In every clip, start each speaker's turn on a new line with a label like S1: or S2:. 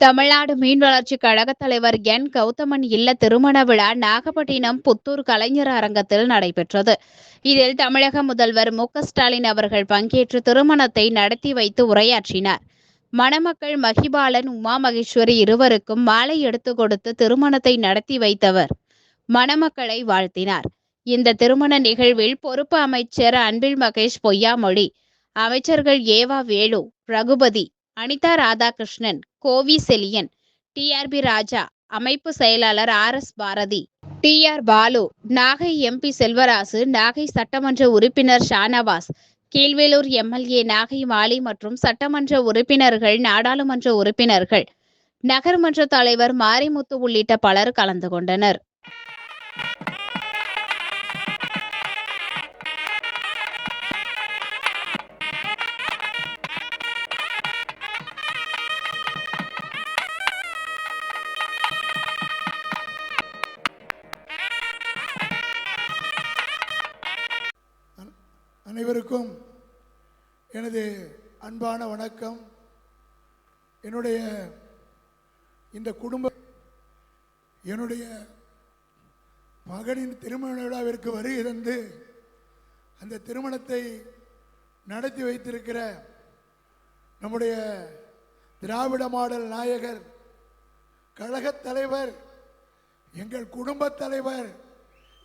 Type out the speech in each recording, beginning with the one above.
S1: தமிழ்நாடு மீன் வளர்ச்சி கழக தலைவர் என். கௌதமன் இல்ல திருமண விழா நாகப்பட்டினம் புத்தூர் கலைஞர் அரங்கத்தில் நடைபெற்றது. இதில் தமிழக முதல்வர் மு. ஸ்டாலின் அவர்கள் பங்கேற்று திருமணத்தை நடத்தி வைத்து உரையாற்றினார். மணமக்கள் மகிபாலன் உமா மகேஸ்வரி இருவருக்கும் மாலை எடுத்து கொடுத்து திருமணத்தை நடத்தி வைத்தவர் மணமக்களை வாழ்த்தினார். இந்த திருமண நிகழ்வில் பொறுப்பு அமைச்சர் அன்பில் மகேஷ் பொய்யாமொழி அமைச்சர்கள் ஏவா வேலு ரகுபதி அனிதா ராதாகிருஷ்ணன் கோவி செலியன் டிஆர்பி ராஜா அமைப்பு செயலாளர் R S Bharathi T R Balu Nagai MP Selvarasu Nagai சட்டமன்ற உறுப்பினர் ஷானவாஸ் கீழ்வேலூர் எம்எல்ஏ நாகை மாலி மற்றும் சட்டமன்ற உறுப்பினர்கள் நாடாளுமன்ற உறுப்பினர்கள் நகர்மன்ற தலைவர் மாரிமுத்து உள்ளிட்ட பலர் கலந்து கொண்டனர்.
S2: எனது அன்பான வணக்கம். என்னுடைய இந்த குடும்ப என்னுடைய மகனின் திருமண விழாவிற்கு வருகை தந்து அந்த திருமணத்தை நடத்தி வைத்திருக்கிற நம்முடைய திராவிட மாடல் நாயகர் கழகத் தலைவர் எங்கள் குடும்பத் தலைவர்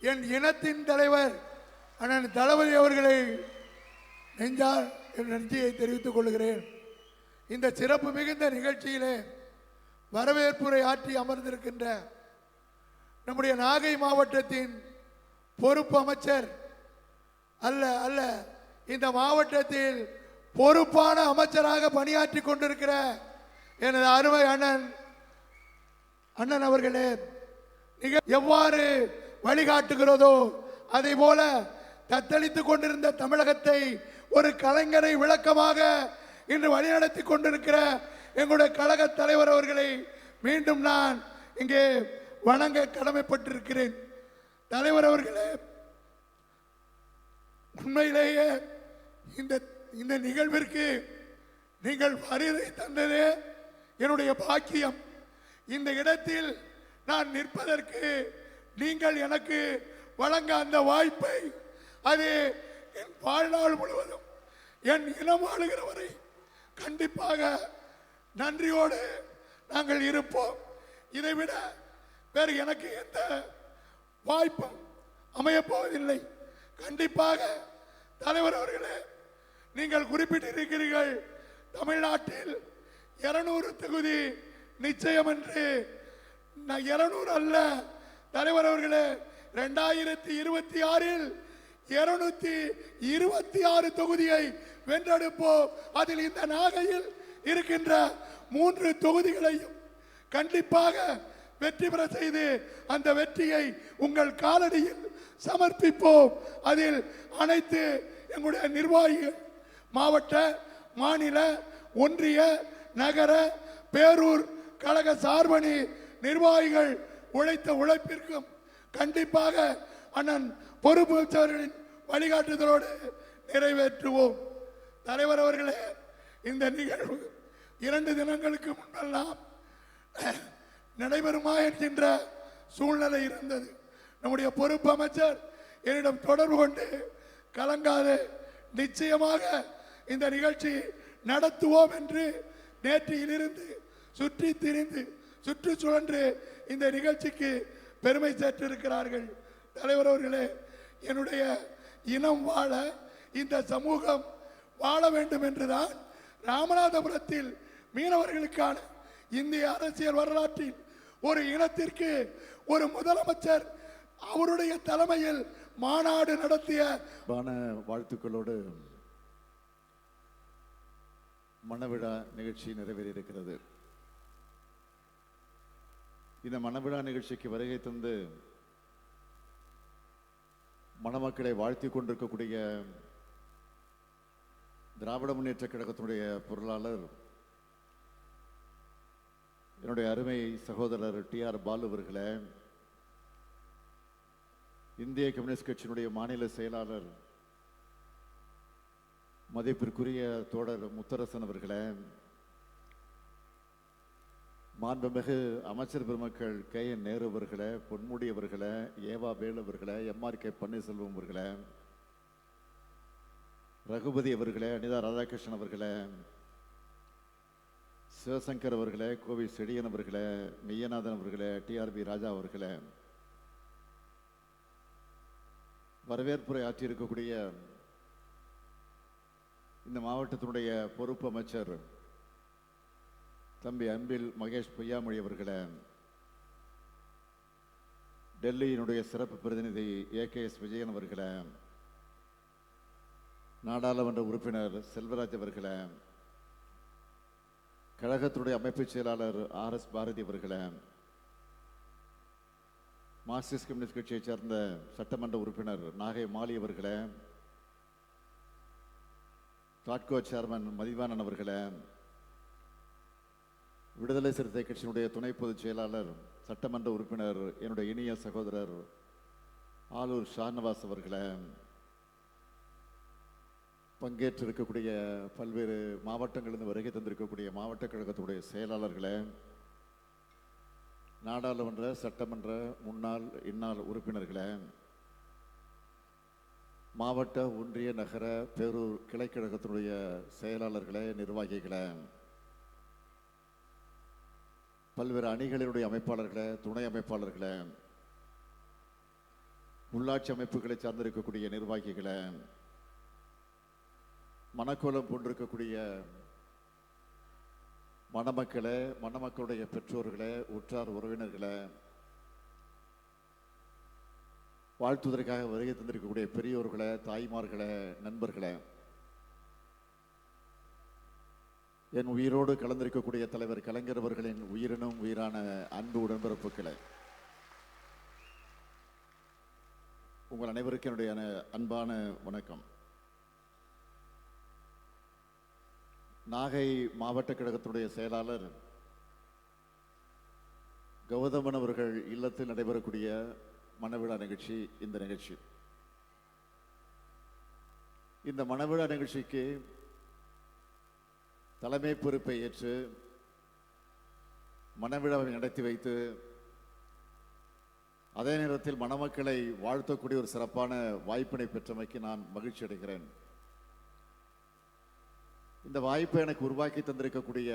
S2: என் இனத்தின் தலைவர் அண்ணன் தளபதி அவர்களை நெஞ்சால் என் நன்றியை தெரிவித்துக் கொள்கிறேன். இந்த சிறப்பு மிகுந்த நிகழ்ச்சியிலே வரவேற்புரை ஆற்றி அமர்ந்திருக்கின்ற நம்முடைய நாகை மாவட்டத்தின் பொறுப்பு அமைச்சர் அல்ல அல்ல இந்த மாவட்டத்தில் பொறுப்பான அமைச்சராக பணியாற்றி கொண்டிருக்கிற எனது அருமை அண்ணன் அண்ணன் அவர்களே நிக எவ்வாறு வழிகாட்டுகிறதோ அதை போல தத்தளித்துக் கொண்டிருந்த தமிழகத்தை ஒரு கலைஞரை விளக்கமாக இன்று வழிநடத்தி கொண்டிருக்கிற எங்களுடைய கழக தலைவர் அவர்களை மீண்டும் நான் இங்கே வணங்க கடமைப்பட்டிருக்கிறேன். தலைவர் அவர்களே உண்மையிலேயே இந்த இந்த நிகழ்விற்கு நீங்கள் வருகை தந்ததே என்னுடைய பாக்கியம். இந்த இடத்தில் நான் நிற்பதற்கு நீங்கள் எனக்கு வழங்க அந்த வாய்ப்பை அது என் வாழ்நாள் முழுவதும் என் இனம் ஆளுகிற வரை கண்டிப்பாக நன்றியோடு நாங்கள் இருப்போம். இதைவிட வேறு எனக்கு எந்த வாய்ப்பும் அமையப்போவதில்லை. கண்டிப்பாக தலைவர் அவர்களே நீங்கள் குறிப்பிட்டிருக்கிறீர்கள் தமிழ்நாட்டில் இருநூறு தொகுதி நிச்சயம் என்று. இருநூறு அல்ல. தலைவர் அவர்களே ரெண்டாயிரத்தி இருபத்தி ஆறில் இருநூத்தி இருபத்தி ஆறு தொகுதியை வென்றெடுப்போம். அதில் இந்த நாகையில் இருக்கின்ற மூன்று தொகுதிகளையும் கண்டிப்பாக வெற்றி பெற செய்து அந்த வெற்றியை உங்கள் காலடியில் சமர்ப்பிப்போம். அதில் அனைத்து எங்களுடைய நிர்வாகிகள் மாவட்ட மாநில ஒன்றிய நகர பேரூர் கழக சார்பணி நிர்வாகிகள் உழைத்த உழைப்பிற்கும் கண்டிப்பாக அண்ணன் பொறுப்பேற்றவர்களின் வழிகாட்டுதலோடு நிறைவேற்றுவோம். தலைவர் அவர்களே இந்த நிகழ்வு இரண்டு தினங்களுக்கு முன்னெல்லாம் நடைபெறுமா என்கின்ற சூழ்நிலை இருந்தது. நம்முடைய பொறுப்பு அமைச்சர் என்னிடம் தொடர்பு கொண்டு கலங்காது நிச்சயமாக இந்த நிகழ்ச்சி நடத்துவோம் என்று நேற்றியிலிருந்து சுற்றி திரிந்து சுற்று சுழன்று இந்த நிகழ்ச்சிக்கு பெருமை சேர்த்திருக்கிறார்கள். தலைவர் அவர்களே என்னுடைய இனம் வாழ இந்த சமூகம் வாழ வேண்டும் என்றுதான் ராமநாதபுரத்தில் மீனவர்களுக்கான இந்திய அரசியல் வரலாற்றில் ஒரு இனத்திற்கு ஒரு முதலமைச்சர் அவருடைய தலைமையில் மாநாடு நடத்திய
S3: வாழ்த்துக்களோடு மணவிழா நிகழ்ச்சி நிறைவேறியிருக்கிறது இந்த மணவிழா நிகழ்ச்சிக்கு வருகை தந்து மணமக்களை வாழ்த்தி கொண்டிருக்கக்கூடிய திராவிட முன்னேற்ற கழகத்தினுடைய பொருளாளர் என்னுடைய அருமை சகோதரர் டி ஆர் பாலு அவர்களே இந்திய கம்யூனிஸ்ட் கட்சியினுடைய மாநில செயலாளர் மதிப்பிற்குரிய தோழர் முத்தரசன் அவர்களே மாண்புமிகு அமைச்சர் பெருமக்கள் கே என் நேரு அவர்களே பொன்முடி அவர்களை ஏவா வேலு அவர்களே எம்ஆர் கே பன்னீர்செல்வம் அவர்களே ரகுபதி அவர்களே அனிதா ராதாகிருஷ்ணன் அவர்களே சிவசங்கர் அவர்களே கோவி செடியன் அவர்களே மெய்யநாதன் அவர்களே டிஆர்பி ராஜா அவர்களே வரவேற்புரை ஆற்றியிருக்கக்கூடிய இந்த மாவட்டத்தினுடைய பொறுப்பு அமைச்சர் தம்பி அன்பில் மகேஷ் பொய்யாமொழி அவர்களே டெல்லியினுடைய சிறப்பு பிரதிநிதி ஏ கே எஸ் விஜயன் அவர்களே நாடாளுமன்ற உறுப்பினர் செல்வராஜ் அவர்களை கழகத்துடைய அமைப்புச் செயலாளர் ஆர் எஸ் பாரதி அவர்களை மார்க்சிஸ்ட் கம்யூனிஸ்ட் கட்சியைச் சேர்ந்த சட்டமன்ற உறுப்பினர் நாகை மாலி அவர்களே தாட்கோ சேர்மன் மதிவானன் அவர்களே விடுதலை சிறுத்தை கட்சியினுடைய துணை பொதுச் செயலாளர் சட்டமன்ற உறுப்பினர் என்னுடைய இனிய சகோதரர் ஆலூர் ஷாநவாஸ் அவர்களை பங்கேற்றிருக்கக்கூடிய பல்வேறு மாவட்டங்களிலிருந்து வருகை தந்திருக்கக்கூடிய மாவட்ட கழகத்துடைய செயலாளர்களை நாடாளுமன்ற சட்டமன்ற முன்னாள் இந்நாள் உறுப்பினர்களை மாவட்ட ஒன்றிய நகர பேரூர் கிளைக்கழகத்தினுடைய செயலாளர்களை நிர்வாகிகளை பல்வேறு அணிகளினுடைய அமைப்பாளர்களை துணை அமைப்பாளர்களை உள்ளாட்சி அமைப்புகளை சார்ந்திருக்கக்கூடிய நிர்வாகிகளை மணக்கோலம் கொண்டிருக்கக்கூடிய மணமக்களை மணமக்களுடைய பெற்றோர்களை உற்றார் உறவினர்களை வாழ்த்துவதற்காக வருகை தந்திருக்கக்கூடிய பெரியோர்களை தாய்மார்களை நண்பர்களை என் உயிரோடு கலந்திருக்கக்கூடிய தலைவர் கலைஞர் அவர்களின் உயிரினும் உயிரான அன்பு உடன்பிறப்புகளை உங்கள் அனைவருக்கும் என்னுடைய அன்பான வணக்கம். நாகை மாவட்ட கழகத்துடைய செயலாளர் கௌதமன் அவர்கள் இல்லத்தில் நடைபெறக்கூடிய மனவிழா நிகழ்ச்சி இந்த நிகழ்ச்சி. இந்த மனவிழா நிகழ்ச்சிக்கு தலைமை பொறுப்பை ஏற்று மனவிழாவை நடத்தி வைத்து அதே நேரத்தில் மணமக்களை வாழ்த்தக்கூடிய ஒரு சிறப்பான வாய்ப்பினை பெற்றமைக்கு நான் மகிழ்ச்சி அடைகிறேன். இந்த வாய்ப்பை எனக்கு உருவாக்கி தந்திருக்கக்கூடிய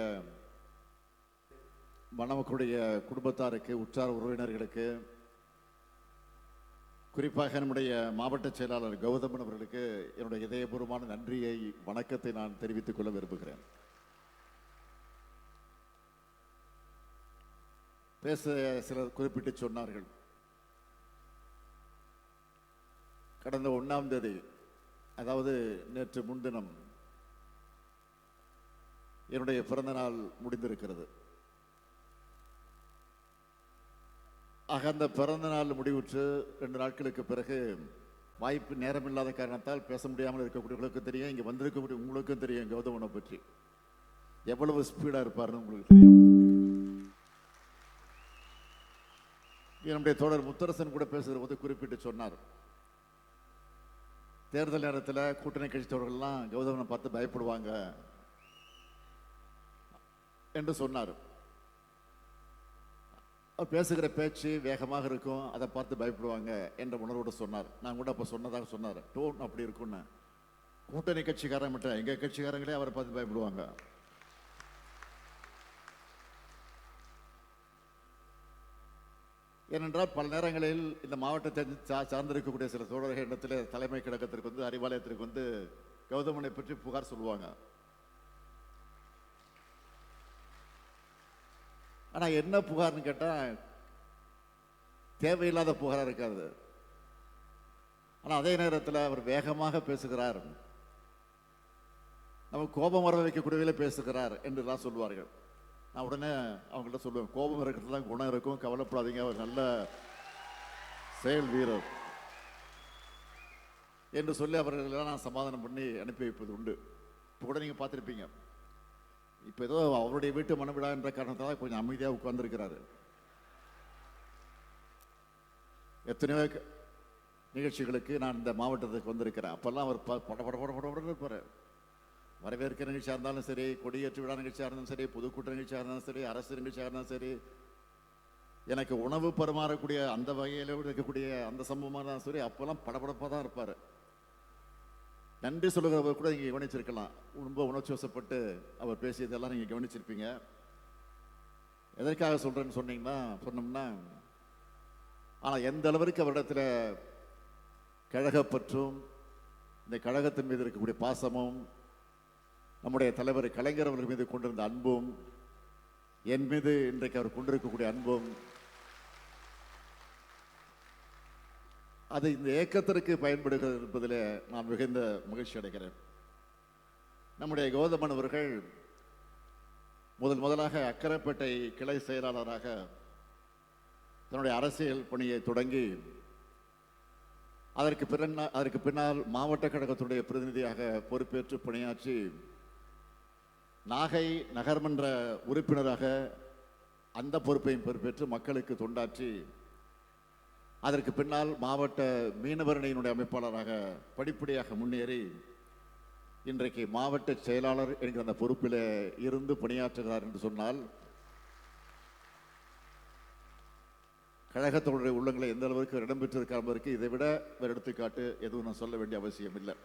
S3: மணமக்களுடைய குடும்பத்தாருக்கு உற்றார் உறவினர்களுக்கு குறிப்பாக நம்முடைய மாவட்ட செயலாளர் கௌதமன் அவர்களுக்கு என்னுடைய இதயபூர்வமான நன்றியை வணக்கத்தை நான் தெரிவித்துக் கொள்ள விரும்புகிறேன். பேச சிலர் குறிப்பிட்டு சொன்னார்கள். கடந்த ஒன்றாம் தேதி அதாவது நேற்று முன்தினம் என்னுடைய பிறந்த நாள் முடிந்திருக்கிறது. ஆக அந்த பிறந்த நாள் முடிவுற்று ரெண்டு நாட்களுக்கு பிறகு வாய்ப்பு நேரமில்லாத காரணத்தால் பேச முடியாமல் இருக்கக்கூடியவர்களுக்கும் தெரியும் இங்கே வந்திருக்கக்கூடிய உங்களுக்கும் தெரியும் கௌதமனை பற்றி. எவ்வளவு ஸ்பீடாக இருப்பார்னு உங்களுக்கு தெரியும். என்னுடைய தோழர் முத்தரசன் கூட பேசுகிற போது குறிப்பிட்டு சொன்னார். தேர்தல் நேரத்தில் கூட்டணி கட்சி தோழர்கள்லாம் கௌதமனை பார்த்து பயப்படுவாங்க என்று சொன்னார். பேசுகிற பேச்சு வேகமாக இருக்கும் அதை பார்த்து பயப்படுவாங்க என்ற உணர்வோடு சொன்னார். நான் கூட அப்போ சொன்னதாக சொன்னார். டோன் அப்படி இருக்கும்னு. கூட்டணி கட்சிக்காரன் மட்டும் எங்கள் கட்சிக்காரங்களே அவரை பார்த்து பயப்படுவாங்க. ஏனென்றால் பல நேரங்களில் இந்த மாவட்டத்தை சா- சார்ந்திருக்கக்கூடிய சில தோழர்கள் இடத்துல தலைமை கழகத்திற்கு வந்து அறிவாலயத்திற்கு வந்து கௌதமனை பற்றி புகார் சொல்லுவாங்க. ஆனால் என்ன புகார்னு கேட்டால் தேவையில்லாத புகாராக இருக்காது. ஆனா அதே நேரத்தில் அவர் வேகமாக பேசுகிறார். நம்ம கோபம் வர வைக்கக்கூடியவில பேசுகிறார் என்றுலாம் சொல்லுவார்கள். நான் உடனே அவங்கள்ட்ட சொல்லுவேன் கோபம் இருக்கிறதுலாம் குணம் இருக்கும். கவலைப்படாதீங்க. அவர் நல்ல செயல் வீரர். என்று சொல்லி அவர்களெல்லாம் நான் சமாதானம் பண்ணி அனுப்பி வைப்பது உண்டு. இப்போ கூட நீங்கள் பார்த்துருப்பீங்க. இப்போ ஏதோ அவருடைய வீட்டு மனவிழா என்ற காரணத்தால் கொஞ்சம் அமைதியாக உட்கார்ந்துருக்கிறாரு. எத்தனையோ நிகழ்ச்சிகளுக்கு நான் இந்த மாவட்டத்துக்கு வந்திருக்கிறேன். அப்போல்லாம் அவர் ப- பட பட பட பட படன்னு இருப்பார். வரவேற்கிற நிகழ்ச்சியாக இருந்தாலும் சரி கொடியேற்று விழா நிகழ்ச்சியாக இருந்தாலும் சரி பொதுக்கூட்ட நிகழ்ச்சியாக இருந்தாலும் சரி அரசு நிகழ்ச்சியாக இருந்தாலும் சரி எனக்கு உணவு பரிமாறக்கூடிய அந்த வகையில் இருக்கக்கூடிய அந்த சம்பவமாக இருந்தாலும் சரி அப்போல்லாம் படபடப்பாக தான் இருப்பார். நன்றி சொல்லுகிறவர் கூட நீங்கள் கவனிச்சிருக்கலாம். ரொம்ப உணர்ச்சிவசப்பட்டு அவர் பேசியதெல்லாம் நீங்கள் கவனிச்சிருப்பீங்க. எதற்காக சொல்கிறேன்னு சொன்னீங்கன்னா சொன்னோம்னா ஆனால் எந்த அளவிற்கு அவரிடத்தில் கழகப்பற்றும் இந்த கழகத்தின் மீது இருக்கக்கூடிய பாசமும் நம்முடைய தலைவர் கலைஞர் அவர்கள் மீது கொண்டிருந்த அன்பும் என் மீது இன்றைக்கு அவர் கொண்டிருக்கக்கூடிய அன்பும் அது இந்த ஏக்கத்திற்கு பயன்படுகிறது என்பதில் நான் மிகுந்த மகிழ்ச்சி அடைகிறேன். நம்முடைய கௌதமன் அவர்கள் முதல் முதலாக அக்கரைப்பேட்டை கிளை செயலாளராக தன்னுடைய அரசியல் பணியை தொடங்கி அதற்கு பிறன்னா அதற்கு பின்னால் மாவட்ட கழகத்துடைய பிரதிநிதியாக பொறுப்பேற்று பணியாற்றி நாகை நகர்மன்ற உறுப்பினராக அந்த பொறுப்பையும் பொறுப்பேற்று மக்களுக்கு தொண்டாற்றி அதற்கு பின்னால் மாவட்ட மீனவரணியினுடைய அமைப்பாளராக படிப்படியாக முன்னேறி இன்றைக்கு மாவட்ட செயலாளர் என்கிற அந்த பொறுப்பில் இருந்து பணியாற்றுகிறார் என்று சொன்னால் கழகத்தோடைய உள்ளங்களை எந்த அளவுக்கு இடம்பெற்றிருக்க என்பதற்கு இதை விட வேறு எடுத்துக்காட்டு எதுவும் நான் சொல்ல வேண்டிய அவசியம் இல்லை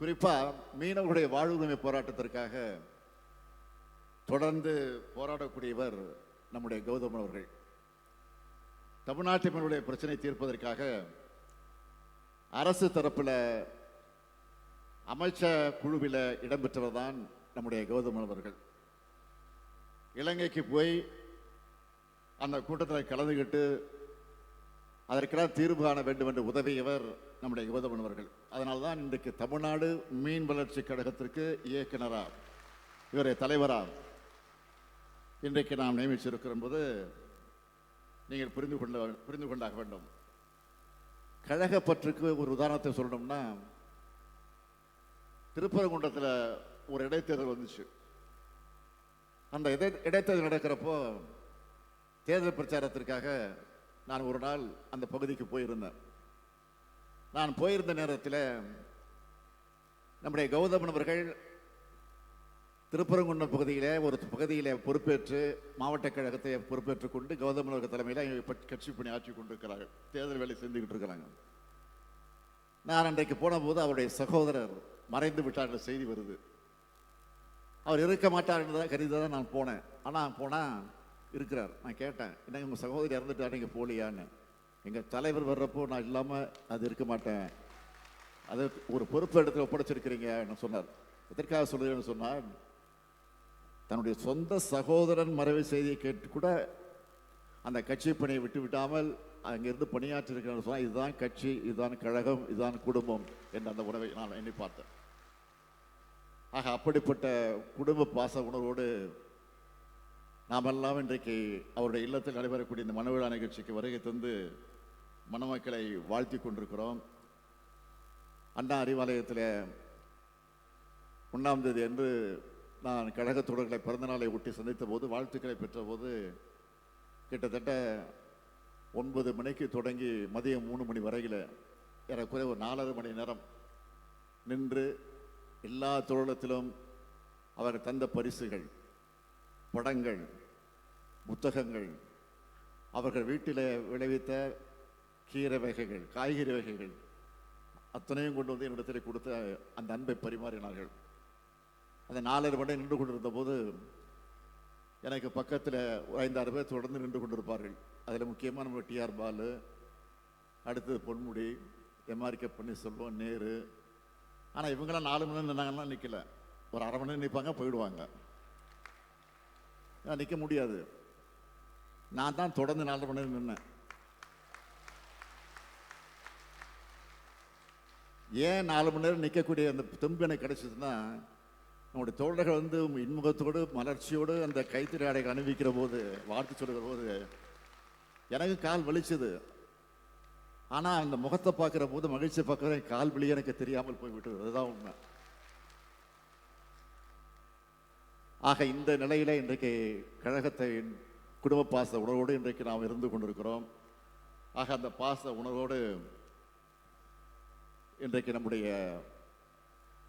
S3: குறிப்பாக மீனவர்களுடைய வாழ்வுரிமை போராட்டத்திற்காக தொடர்ந்து போராடக்கூடியவர் நம்முடைய கௌதமன் அவர்கள். தமிழ்நாட்டு மீனவருடைய பிரச்சனை தீர்ப்பதற்காக அரசு தரப்பில் அமைச்ச குழுவில் இடம்பெற்றவர் தான் நம்முடைய கௌதமன் அவர்கள். இலங்கைக்கு போய் அந்த கூட்டத்தில் கலந்துக்கிட்டு அதற்கெல்லாம் தீர்வு காண வேண்டும் என்று உதவியவர் நம்முடைய கௌதமன் அவர்கள். அதனால தான் இன்றைக்கு தமிழ்நாடு மீன் வளர்ச்சி கழகத்திற்கு இயக்குனராக இவரை தலைவரா இன்றைக்கு நாம் நியமிச்சிருக்கிற போது நீங்கள் புரிந்து கொள்ள புரிந்து கொண்டாக வேண்டும். கழகப்பற்றுக்கு ஒரு உதாரணத்தை சொல்லணும்னா திருப்பரங்குன்றத்தில் ஒரு இடைத்தேர்தல் வந்துச்சு. அந்த இடை இடைத்தேர்தல் நடக்கிறப்போ தேர்தல் பிரச்சாரத்திற்காக நான் ஒரு நாள் அந்த பகுதிக்கு போயிருந்தேன். நான் போயிருந்த நேரத்தில் நம்முடைய கௌதமன் அவர்கள் திருப்பரங்குன்றம் பகுதியில் ஒரு பகுதியிலே பொறுப்பேற்று மாவட்ட கழகத்தை பொறுப்பேற்றுக் கொண்டு கௌதமன் அவர்கள் தலைமையில் இவங்க கட்சி பணி ஆற்றி கொண்டிருக்கிறார்கள் தேர்தல் வேலை செஞ்சுக்கிட்டு இருக்கிறாங்க நான் அன்றைக்கு போனபோது அவருடைய சகோதரர் மறைந்து விட்டார் என்ற செய்தி வருது. அவர் இருக்க மாட்டார் என்றதான் கருதி தான் நான் போனேன். ஆனால் போனால் இருக்கிறார். நான் கேட்டேன் என்னங்க உங்கள் சகோதரி இறந்துட்டார் நீங்கள் போலியான்னு எங்கள் தலைவர் வர்றப்போ நான் இல்லாமல் அது இருக்க மாட்டேன். அது ஒரு பொறுப்பு இடத்துல ஒப்படைச்சிருக்கிறீங்க சொன்னார். எதற்காக சொல்லுறேன்னு சொன்னார் தன்னுடைய சொந்த சகோதரன் மறைவு செய்தியை கேட்டு கூட அந்த கட்சி பணியை விட்டு விடாமல் அங்கிருந்து பணியாற்றி சொன்னால் இதுதான் கட்சி இதுதான் கழகம் இதுதான் குடும்பம் என்ற அந்த உணவை நான் எண்ணி பார்த்தேன். ஆக அப்படிப்பட்ட குடும்ப பாச உணர்வோடு நாமெல்லாம் இன்றைக்கு அவருடைய இல்லத்தில் நடைபெறக்கூடிய இந்த மனவிழா நிகழ்ச்சிக்கு வருகை தந்து மணமக்களை வாழ்த்தி கொண்டிருக்கிறோம். அண்ணா அறிவாலயத்தில் ஒன்றாம் தேதி என்று நான் கழகத் தொடர்களை பிறந்தநாளை ஒட்டி சந்தித்த போது வாழ்த்துக்களை பெற்றபோது கிட்டத்தட்ட ஒன்பது மணிக்கு தொடங்கி மதியம் மூணு மணி வரையில் ஏறக்குறைய ஒரு நாலரை மணி நேரம் நின்று எல்லா தொழிலத்திலும் அவர் தந்த பரிசுகள் படங்கள் புத்தகங்கள் அவர்கள் வீட்டில் விளைவித்த கீரை வகைகள் காய்கறி வகைகள். அத்தனையும் கொண்டு வந்து என்னிடத்தில் கொடுத்து அந்த அன்பை பரிமாறினார்கள். அந்த நாலரை மணி நின்று கொண்டிருந்த போது எனக்கு பக்கத்தில் ஐந்தாறு பேர் தொடர்ந்து நின்று கொண்டிருப்பார்கள். அதில் முக்கியமாக நம்ம டிஆர் பாலு அடுத்தது பொன்முடி எம்ஆர் பண்ணி பன்னீர்செல்வம் நேரு. ஆனால் இவங்களாம் நாலு மணி நேரம் நின்னாங்கன்னா நிற்கல ஒரு அரை மணி நேரம் நிற்பாங்க போயிடுவாங்க. நிற்க முடியாது. நான் தான் தொடர்ந்து நாலரை மணி நேரம் நின்னேன். ஏன் நாலு மணி நேரம் நிற்கக்கூடிய அந்த தும்பு எனக்கு கிடைச்சதுன்னா நம்முடைய தோழர்கள் வந்து இன்முகத்தோடு மலர்ச்சியோடு அந்த கைத்தறி ஆடைகள் அணிவிக்கிற போது வாழ்த்து சொல்கிற போது எனக்கு கால் வலிச்சது. ஆனால் அந்த முகத்தை பார்க்குற போது மகிழ்ச்சியை பார்க்குற கால் வலி எனக்கு தெரியாமல் போய்விட்டது. அதுதான் உண்மை. ஆக இந்த நிலையில் இன்றைக்கு கழகத்தை குடும்ப பாச உணர்வோடு இன்றைக்கு நாம் இருந்து கொண்டிருக்கிறோம். ஆக அந்த பாச உணர்வோடு இன்றைக்கு நம்முடைய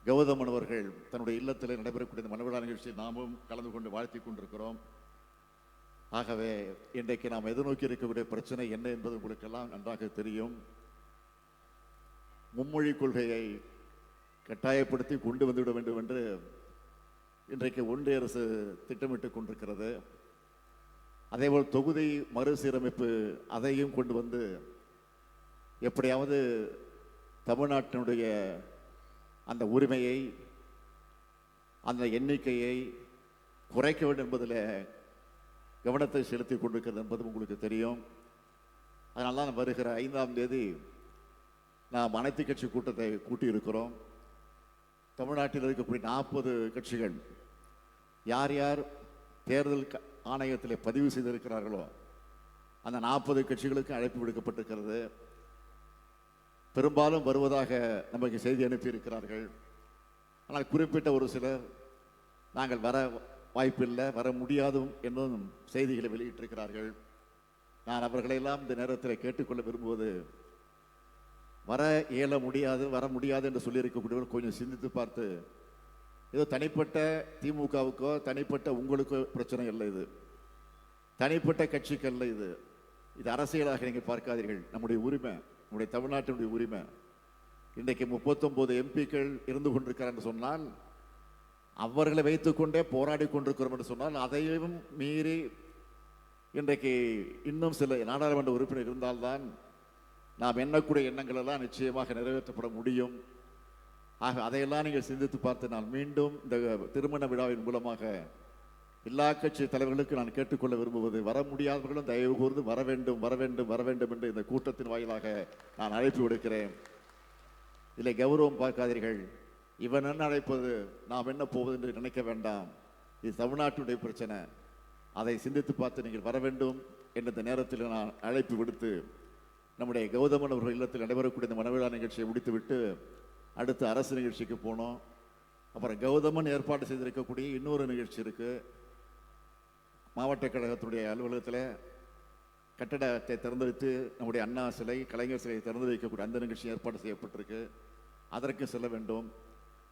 S3: கௌதமன் அவர்கள் தன்னுடைய இல்லத்தில் நடைபெறக்கூடிய இந்த மனவிழா நிகழ்ச்சியை நாமும் கலந்து கொண்டு வாழ்த்தி கொண்டிருக்கிறோம். ஆகவே இன்றைக்கு நாம் எதிர்நோக்கி இருக்கக்கூடிய பிரச்சனை என்ன என்பது உங்களுக்கெல்லாம் நன்றாக தெரியும். மும்மொழி கொள்கையை கட்டாயப்படுத்தி கொண்டு வந்துவிட வேண்டும் என்று இன்றைக்கு ஒன்றிய அரசு திட்டமிட்டு கொண்டிருக்கிறது. அதேபோல் தொகுதி மறுசீரமைப்பு அதையும் கொண்டு வந்து எப்படியாவது தமிழ்நாட்டினுடைய அந்த உரிமையை அந்த எண்ணிக்கையை குறைக்க வேண்டும் என்பதில் கவனத்தை செலுத்தி கொண்டிருக்கிறது என்பது உங்களுக்கு தெரியும். அதனால தான் வருகிற ஐந்தாம் தேதி நாம் அனைத்து கட்சி கூட்டத்தை கூட்டியிருக்கிறோம். தமிழ்நாட்டில் இருக்கக்கூடிய நாற்பது கட்சிகள் யார் யார் தேர்தல் க- ஆணையத்தில் பதிவு செய்திருக்கிறார்களோ அந்த நாற்பது கட்சிகளுக்கு அழைப்பு விடுக்கப்பட்டிருக்கிறது. பெரும்பாலும் வருவதாக நமக்கு செய்தி அனுப்பியிருக்கிறார்கள். ஆனால் குறிப்பிட்ட ஒரு சிலர் நாங்கள் வர வாய்ப்பில்லை வர முடியாதும் என்னும் செய்திகளை வெளியிட்டிருக்கிறார்கள். நான் அவர்களையெல்லாம் இந்த நேரத்தில் கேட்டுக்கொள்ள விரும்புவது வர இயல முடியாது வர முடியாது என்று சொல்லியிருக்கக்கூடியவர் கொஞ்சம் சிந்தித்து பார்த்து ஏதோ தனிப்பட்ட திமுகவுக்கோ தனிப்பட்ட உங்களுக்கோ பிரச்சனை இல்லை இது. தனிப்பட்ட கட்சிக்கு அல்ல இது. இது அரசியலாக நீங்கள் பார்க்காதீர்கள். நம்முடைய உரிமை. நம்முடைய தமிழ்நாட்டினுடைய உரிமை. இன்றைக்கு முப்பத்தொம்போது எம்பிக்கள் இருந்து கொண்டிருக்கிறார் என்று சொன்னால் அவர்களை வைத்துக்கொண்டே போராடி கொண்டிருக்கிறோம் என்று சொன்னால் அதையும் மீறி இன்றைக்கு இன்னும் சில நாடாளுமன்ற உறுப்பினர் இருந்தால்தான் நாம் எண்ணக்கூடிய எண்ணங்கள் எல்லாம் நிச்சயமாக நிறைவேற்றப்பட முடியும். ஆக அதையெல்லாம் நீங்கள் சிந்தித்து பார்த்து நான் மீண்டும் இந்த திருமண விழாவின் மூலமாக எல்லா கட்சி தலைவர்களுக்கு நான் கேட்டுக்கொள்ள விரும்புவது வர முடியாதவர்களும் தயவு கூர்ந்து வர வேண்டும் வர வேண்டும் வர வேண்டும் என்று இந்த கூட்டத்தின் வாயிலாக நான் அழைப்பு விடுக்கிறேன். இதில் கௌரவம் பார்க்காதீர்கள். இவன் என்ன அழைப்பது நாம் என்ன போவது என்று நினைக்க வேண்டாம். இது தமிழ்நாட்டுடைய பிரச்சனை. அதை சிந்தித்து பார்த்து நீங்கள் வர வேண்டும் என்ற இந்த நேரத்தில் நான் அழைப்பு விடுத்து நம்முடைய கௌதமன் அவர்கள் இல்லத்தில் நடைபெறக்கூடிய இந்த மனவிழா நிகழ்ச்சியை முடித்துவிட்டு அடுத்து அரசு நிகழ்ச்சிக்கு போனோம். அப்புறம் கௌதமன் ஏற்பாடு செய்திருக்கக்கூடிய இன்னொரு நிகழ்ச்சி இருக்குது மாவட்ட கழகத்துடைய அலுவலகத்தில் கட்டடத்தை திறந்து வைத்து நம்முடைய அண்ணா சிலை கலைஞர் சிலையை திறந்து வைக்கக்கூடிய அந்த நிகழ்ச்சி ஏற்பாடு செய்யப்பட்டிருக்கு. அதற்கு செல்ல வேண்டும்.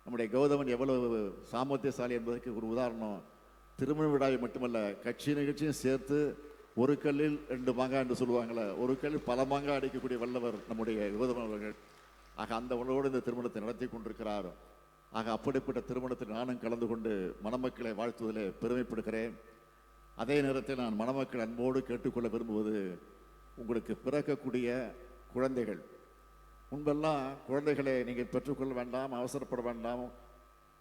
S3: நம்முடைய கௌதமன் எவ்வளவு சாமர்த்தியசாலி என்பதற்கு ஒரு உதாரணம். திருமண விழாவை மட்டுமல்ல கட்சி நிகழ்ச்சியும் சேர்த்து ஒரு கல்லில் ரெண்டு மாங்காய் என்று சொல்லுவாங்கள்ல ஒரு கல்லில் பல மாங்காய் அடிக்கக்கூடிய வல்லவர் நம்முடைய கௌதமன் அவர்கள். ஆக அந்த உணவோடு இந்த திருமணத்தை நடத்தி கொண்டிருக்கிறார். ஆக அப்படிப்பட்ட திருமணத்தில் நானும் கலந்து கொண்டு மணமக்களை வாழ்த்துவதில் பெருமைப்படுகிறேன். அதே நேரத்தில் நான் மணமக்கள் அன்போடு கேட்டுக்கொள்ள விரும்புவது உங்களுக்கு பிறக்கக்கூடிய குழந்தைகள். முன்பெல்லாம் குழந்தைகளை நீங்கள் பெற்றுக்கொள்ள வேண்டாம் அவசரப்பட வேண்டாம்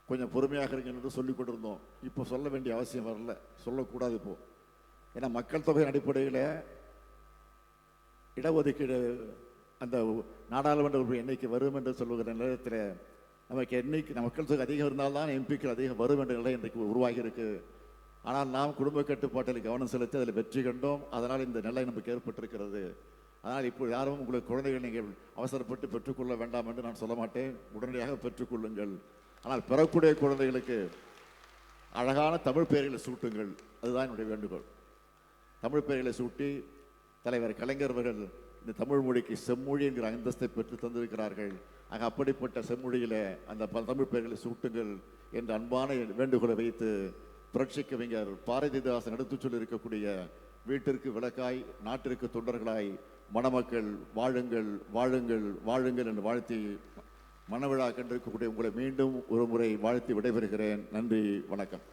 S3: கொஞ்சம் பொறுமையாக இருங்க என்று சொல்லிக் கொண்டிருந்தோம். இப்போ சொல்ல வேண்டிய அவசியம் வரல. சொல்லக்கூடாது இப்போ. ஏன்னா மக்கள் தொகை அடிப்படையில் இடஒதுக்கீடு அந்த நாடாளுமன்ற உறுப்பினர் எண்ணிக்கை வரும் என்று சொல்லுகிற நேரத்தில் நமக்கு எண்ணிக்கை மக்கள் தொகை அதிகம் இருந்தால்தான் எம்பிக்கள் அதிகம் வரும் என்ற நிலை இன்றைக்கு உருவாகி இருக்குது ஆனால் நாம் குடும்ப கட்டுப்பாட்டில் கவனம் செலுத்தி அதில் வெற்றி கண்டோம். அதனால் இந்த நிலை நமக்கு ஏற்பட்டிருக்கிறது. அதனால் இப்போ யாரும் உங்களுக்கு குழந்தைகள் நீங்கள் அவசரப்பட்டு பெற்றுக்கொள்ள வேண்டாம் என்று நான் சொல்ல மாட்டேன். உடனடியாக பெற்றுக்கொள்ளுங்கள். ஆனால் பெறக்கூடிய குழந்தைகளுக்கு அழகான தமிழ் பெயர்களை சூட்டுங்கள். அதுதான் என்னுடைய வேண்டுகோள். தமிழ் பெயர்களை சூட்டி தலைவர் கலைஞர்வர்கள் இந்த தமிழ் மொழிக்கு செம்மொழி என்கிற அந்தஸ்தை பெற்று தந்திருக்கிறார்கள். ஆக அப்படிப்பட்ட செம்மொழியில் அந்த தமிழ் பெயர்களை சூட்டுங்கள் என்ற அன்பான வேண்டுகோளை வைத்து புரட்சி கவிஞர் பாரதிதாசன் எடுத்துச் சொல்லியிருக்கக்கூடிய வீட்டிற்கு விளக்காய் நாட்டிற்கு தொண்டர்களாய் மணமக்கள் வாழுங்கள் வாழுங்கள் வாழுங்கள் என்று வாழ்த்தி மனவிழா கண்டிருக்கக்கூடிய உங்களை மீண்டும் ஒரு முறை வாழ்த்தி விடைபெறுகிறேன். நன்றி வணக்கம்.